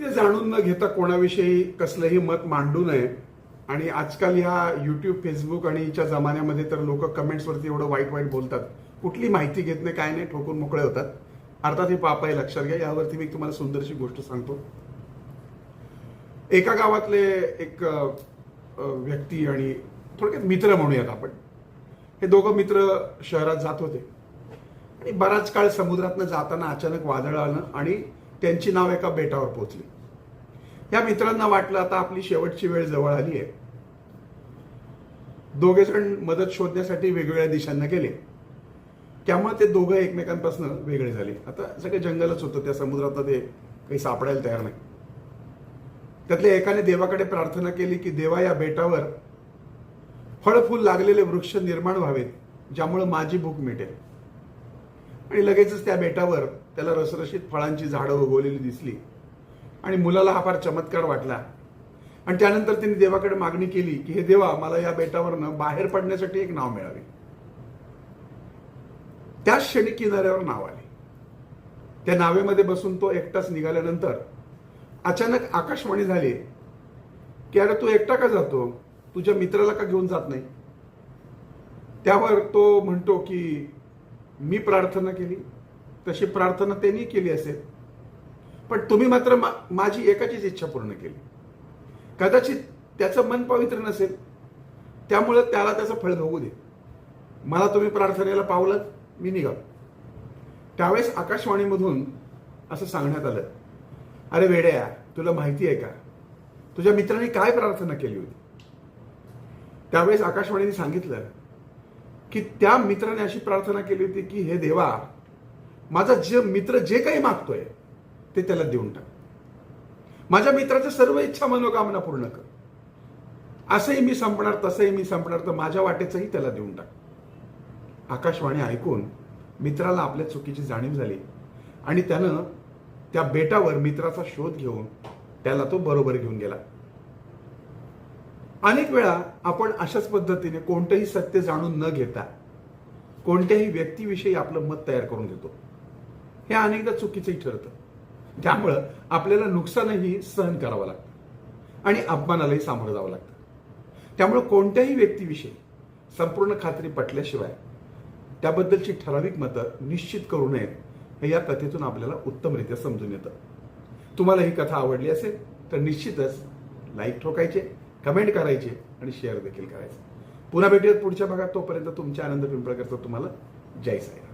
ते जाणून न घेता कोणाविषयी कसलंही मत मांडू नये. आणि आजकाल ह्या युट्यूब फेसबुक आणि च्या जमान्यामध्ये तर लोक कमेंट्सवरती एवढं वाईट वाईट बोलतात. कुठली माहिती घेत नाही काय नाही ठोकून मोकळे होतात. अर्थात हे पाप आहे लक्षात घ्या. यावरती मी तुम्हाला सुंदरशी गोष्ट सांगतो. एका गावातले एक व्यक्ती आणि थोडक्यात मित्र म्हणूयात आपण. हे दोघं मित्र शहरात जात होते. आणि बराच काळ समुद्रातनं जाताना अचानक वादळ आलं आणि त्यांची नाव एका बेटावर पोहोचली. या मित्रांना वाटलं आता आपली शेवटची वेळ जवळ आली आहे. दोघे जण मदत शोधण्यासाठी वेगवेगळ्या दिशांना गेले. त्यामुळे ते दोघं एकमेकांपासून वेगळे झाले. आता सगळं जंगलच होतं त्या समुद्रात ते काही सापडायला तयार नाही. त्यातल्या एकाने देवाकडे प्रार्थना केली की देवा या बेटावर फळफूल लागलेले वृक्ष निर्माण व्हावेत ज्यामुळे माझी भूक मिटेल. आणि लगेचच त्या बेटावर त्याला रसरशीत फळांची झाडं उगवलेली दिसली. आणि मुलाला हा फार चमत्कार वाटला. आणि त्यानंतर त्यांनी देवाकडे मागणी केली की हे देवा मला या बेटावरनं बाहेर पडण्यासाठी एक नाव मिळावे. त्याच क्षणी किनाऱ्यावर नाव आले. त्या नावेमध्ये बसून तो एकटाच निघाल्यानंतर अचानक आकाशवाणी झाली. की अरे तू एकटा का जातो? तुझ्या मित्राला का घेऊन जात नाही? त्यावर तो म्हणतो की मी प्रार्थना केली तशी प्रार्थना त्यांनी केली असेल. पण तुम्ही मात्र मा- माझी एकाचीच इच्छा पूर्ण केली. कदाचित त्याचं मन पवित्र नसेल त्यामुळं त्याला त्याचं फळ भोगू दे. मला तुम्ही प्रार्थनेला पावलं मी निघालो. त्यावेळेस आकाशवाणीमधून असं सांगण्यात आलं अरे वेड्या तुला माहिती आहे का? तुझ्या मित्रांनी काय प्रार्थना केली होती? त्यावेळेस आकाशवाणीने सांगितलं की त्या मित्राने अशी प्रार्थना केली होती की हे देवा माझा जे मित्र जे काही मागतोय ते त्याला देऊन टाक. माझ्या मित्राच्या सर्व इच्छा मनोकामना पूर्ण कर. असंही मी संपणार तसंही मी संपणार तर माझ्या वाटेचंही त्याला देऊन टाक. आकाशवाणी ऐकून मित्राला आपल्या चुकीची जाणीव झाली आणि त्यानं त्या बेटावर मित्राचा शोध घेऊन त्याला तो बरोबर घेऊन गेला. अनेक वेळा आपण अशाच पद्धतीने कोणतंही सत्य जाणून न घेता कोणत्याही व्यक्तीविषयी आपलं मत तयार करून घेतो. हे अनेकदा चुकीचंही ठरतं. त्यामुळं आपल्याला नुकसानही सहन करावं लागतं आणि अपमानालाही सामोरं जावं लागतं. त्यामुळं कोणत्याही व्यक्तीविषयी संपूर्ण खात्री पटल्याशिवाय त्याबद्दलची ठराविक मतं निश्चित करू नयेत हे या कथेतून आपल्याला उत्तमरित्या समजून येतं. तुम्हाला ही कथा आवडली असेल तर निश्चितच लाईक ठोकायचे. कमेंट करायचे आणि शेअर देखील करायचे. पुन्हा भेटूयात पुढच्या भागात. तोपर्यंत तुमच्या आनंद पिंपळकरचा तुम्हाला जय साईराम.